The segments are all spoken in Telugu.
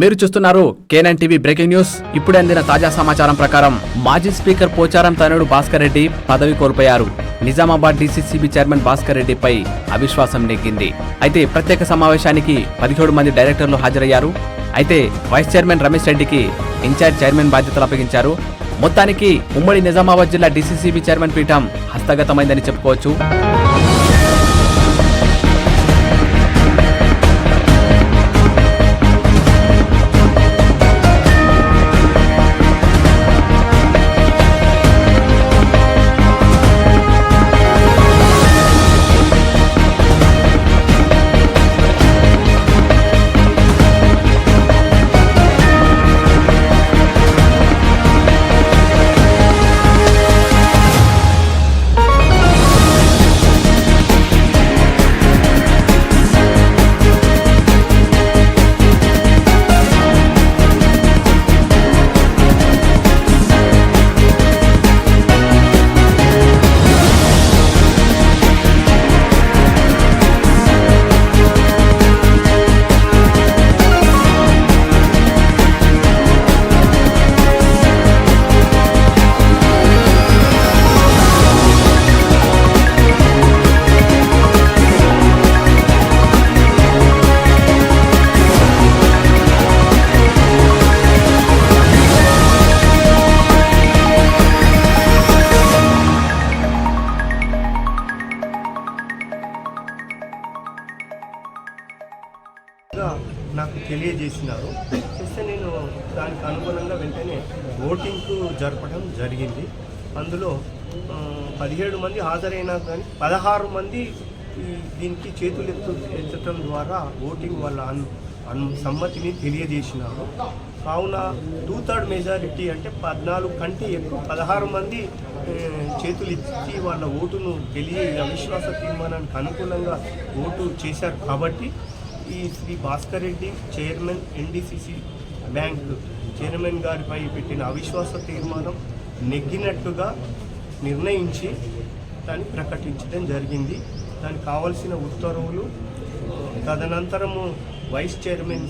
మీరు చూస్తున్నారు కేనన్ టీవీ బ్రేకింగ్ న్యూస్ ఇప్పుడే అందిన తాజా సమాచారం ప్రకారం మాజీ స్పీకర్ పోచారం తనుడు భాస్కర్ రెడ్డి పదవి కోల్పోయారు. నిజామాబాద్ డీసీసీబీ చైర్మన్ భాస్కర్ రెడ్డిపై అవిశ్వాసం నెగ్గింది. అయితే ప్రత్యేక సమావేశానికి పదిహేడు మంది డైరెక్టర్లు హాజరయ్యారు. అయితే వైస్ చైర్మన్ రమేష్ రెడ్డికి ఇన్ఛార్జ్ చైర్మన్ బాధ్యతలు అప్పగించారు. మొత్తానికి ఉమ్మడి నిజామాబాద్ జిల్లా డీసీసీబీ చైర్మన్ పీఠం హస్తగతమైందని చెప్పుకోవచ్చు. నాకు తెలియజేసినారు. చేస్తే నేను దానికి అనుగుణంగా వెంటనే ఓటింగ్కు జరపడం జరిగింది. అందులో పదిహేడు మంది హాజరైనా కానీ పదహారు మంది దీనికి చేతులు ఎత్తు ఎత్తడం ద్వారా ఓటింగ్ వాళ్ళ అన్ అన్ సమ్మతిని తెలియజేసినారు. కావున టూ థర్డ్ మెజారిటీ అంటే పద్నాలుగు కంటే ఎక్కువ పదహారు మంది చేతులు ఎత్తి వాళ్ళ ఓటును తెలియ అవిశ్వాస తీర్మానానికి అనుకూలంగా ఓటు చేశారు కాబట్టి ఈ Shri Bhaskar Reddy chairman NDCC bank chairman గారిపై పెట్టిన అవిశ్వాస తీర్మానం నెగ్గినట్టుగా నిర్ణయించి దాన్ని ప్రకటించడం జరిగింది. దానికి కావలసిన ఉత్తర్వులు తదనంతరము వైస్ చైర్మన్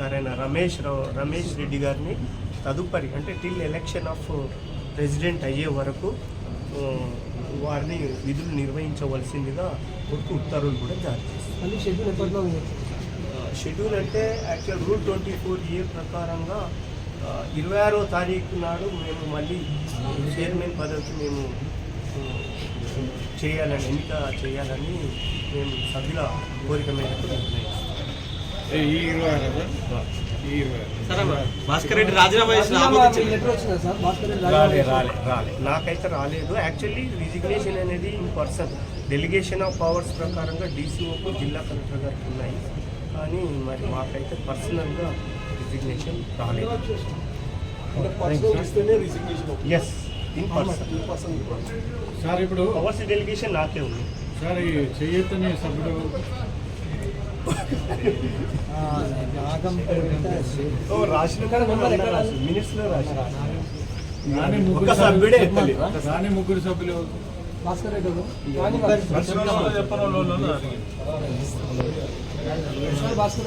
గారైన రమేష్ రమేష్ రెడ్డి గారిని తదుపరి అంటే టిల్ ఎలక్షన్ ఆఫ్ ప్రెసిడెంట్ అయ్యే వరకు వారిని విధులు నిర్వహించవలసిందిగా కొత్త ఉత్తర్వులు కూడా జారీ మళ్ళీ షెడ్యూల్ ఎప్పటిలో షెడ్యూల్ అంటే actual rule twenty four A ప్రకారంగా ఇరవై ఆరో తారీఖు నాడు మేము మళ్ళీ చైర్మన్ పదవికి మేము చేయాలని ఎన్నిక చేయాలని మేము సభ్యుల కోరిక మేరకు నిర్ణయిస్తాం. భాస్కర్ రెడ్డి రాజీనామా నాకైతే రాలేదు. యాక్చువల్లీ రిజిగ్నేషన్ అనేది in person delegation of powers ప్రకారంగా డీసీఓకు జిల్లా కలెక్టర్ గారికి ఉన్నాయి. కానీ మరి మాకైతే పర్సనల్గా రిజిగ్నేషన్ రాలేదు. ఎస్ ఇన్ పర్సన్ సార్ ఇప్పుడు పవర్స్ డెలిగేషన్ నాకే ఉంది. సార్ ఈ చెయ్యొత్తని సభ్యుడు రాని ముగ్గురు సభ్యులు భాస్కర్ రెడ్డి ఎవరు? రాణి భాస్కర్. ఈసారి భాస్కర్